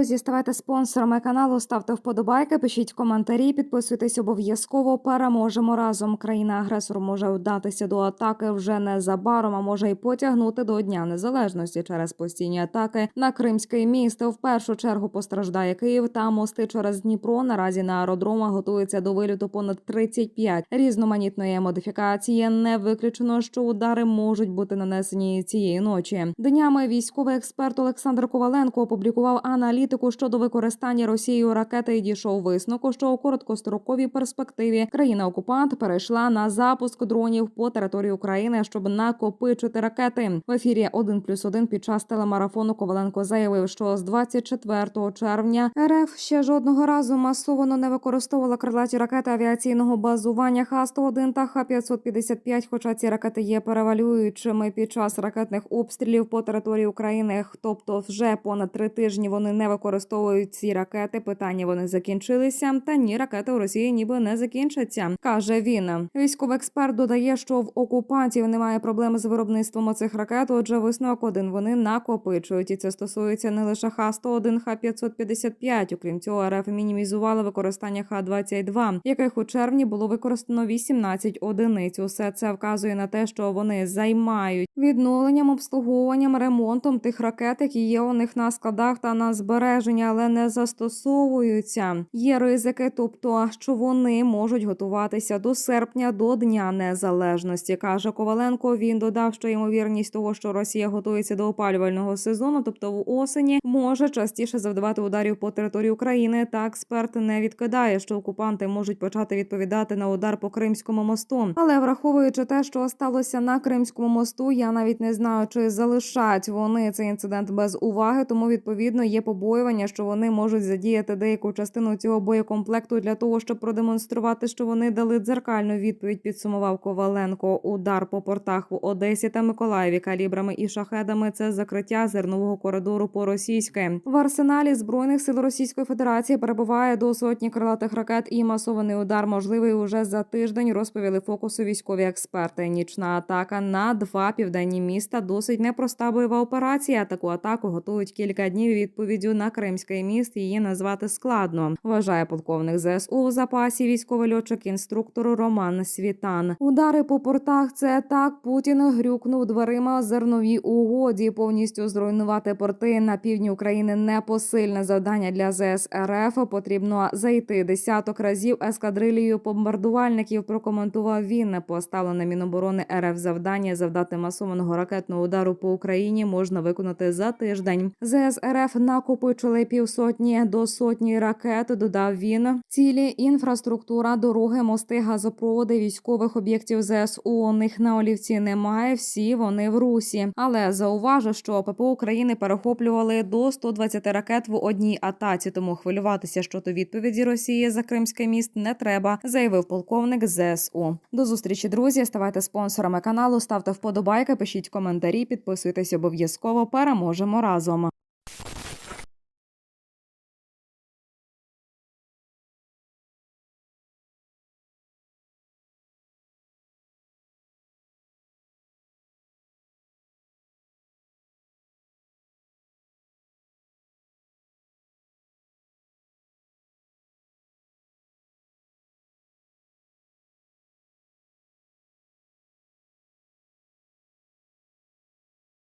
Друзі, ставайте спонсорами каналу, ставте вподобайки, пишіть коментарі, підписуйтесь обов'язково. Переможемо разом. Країна-агресор може вдатися до атаки вже незабаром, а може й потягнути до Дня Незалежності через постійні атаки на Кримське місто. В першу чергу постраждає Київ та мости через Дніпро. Наразі на аеродромах готується до виліту понад 35 різноманітної модифікації. Не виключено, що удари можуть бути нанесені цієї ночі. Днями військовий експерт Олександр Коваленко опублікував аналітику щодо використання Росією ракети дійшов висновку, що у короткостроковій перспективі країна-окупант перейшла на запуск дронів по території України, щоб накопичити ракети. В ефірі 1 плюс 1 під час телемарафону Коваленко заявив, що з 24 червня РФ ще жодного разу масово не використовувала крилаті ракети авіаційного базування Х-101 та Х-555, хоча ці ракети є перевалюючими під час ракетних обстрілів по території України. Тобто, вже понад три тижні вони не використовують ці ракети. Питання вони закінчилися. Та ні, ракети у Росії ніби не закінчаться, каже він. Військовий експерт додає, що в окупантів немає проблем з виробництвом оцих ракет. Отже, висновок один вони накопичують, і це стосується не лише Х-101, Х-555. Окрім цього, РФ мінімізували використання Х-22, яких у червні було використано 18 одиниць. Усе це вказує на те, що вони займають відновленням, обслуговуванням, ремонтом тих ракет, які є у них на складах та на збереження, але не застосовуються. Є ризики, тобто що вони можуть готуватися до серпня до Дня Незалежності, каже Коваленко. Він додав, що ймовірність того, що Росія готується до опалювального сезону, тобто в осені, може частіше завдавати ударів по території України. Та експерт не відкидає, що окупанти можуть почати відповідати на удар по Кримському мосту. Але враховуючи те, що сталося на Кримському мосту, я навіть не знаю, чи залишать вони цей інцидент без уваги. Тому відповідно є побоювання, що вони можуть задіяти деяку частину цього боєкомплекту для того, щоб продемонструвати, що вони дали дзеркальну відповідь. Підсумував Коваленко. Удар по портах в Одесі та Миколаєві калібрами і шахедами. Це закриття зернового коридору по російськи в арсеналі збройних сил Російської Федерації перебуває до сотні крилатих ракет і масований удар можливий уже за тиждень. Розповіли фокусу військові експерти. Нічна атака на два південні міста. Досить непроста бойова операція. Таку атаку готують кілька днів. Відповіддю на Кримський міст її назвати складно. Вважає полковник ЗСУ у запасі військовий льотчик інструктору Роман Світан. Удари по портах це так. Путін грюкнув дверима зерновій угоді. Повністю зруйнувати порти на півдні України непосильне завдання для ЗС РФ. Потрібно зайти десяток разів ескадрилію бомбардувальників. Прокоментував він поставлене Міноборони РФ завдання завдати масованого ракетного удару по Україні можна виконати за тиждень. ЗС РФ накопичили півсотні до сотні ракет. Додав він цілі інфраструктура, дороги, мости, газопроводи військових об'єктів ЗСУ. У них на олівці немає. Всі вони в русі. Але зауважу, що ППО України перехоплювали до 120 ракет в одній атаці. Тому хвилюватися щодо відповіді Росії за Кримське міст не треба, заявив полковник ЗСУ. До зустрічі, друзі. Ставайте спонсорами каналу, ставте вподобайки, пишіть коментарі, підписуйтесь обов'язково. Переможемо разом.